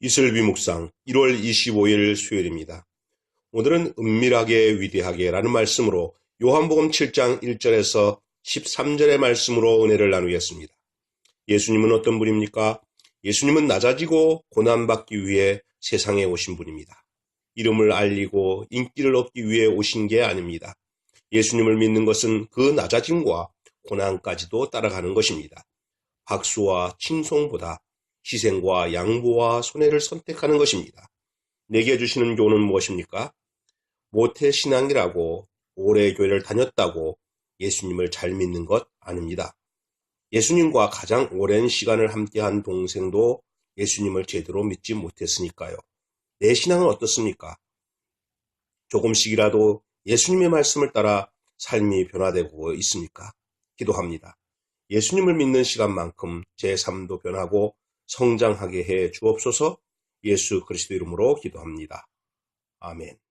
이슬비 묵상 1월 25일 수요일입니다. 오늘은 은밀하게 위대하게 라는 말씀으로 요한복음 7장 1절에서 13절의 말씀으로 은혜를 나누겠습니다. 예수님은 어떤 분입니까? 예수님은 낮아지고 고난받기 위해 세상에 오신 분입니다. 이름을 알리고 인기를 얻기 위해 오신 게 아닙니다. 예수님을 믿는 것은 그 낮아짐과 고난까지도 따라가는 것입니다. 박수와 칭송보다 희생과 양보와 손해를 선택하는 것입니다. 내게 주시는 교훈은 무엇입니까? 모태 신앙이라고 오래 교회를 다녔다고 예수님을 잘 믿는 것 아닙니다. 예수님과 가장 오랜 시간을 함께한 동생도 예수님을 제대로 믿지 못했으니까요. 내 신앙은 어떻습니까? 조금씩이라도 예수님의 말씀을 따라 삶이 변화되고 있습니까? 기도합니다. 예수님을 믿는 시간만큼 제 삶도 변하고 성장하게 해 주옵소서 예수 그리스도 이름으로 기도합니다. 아멘.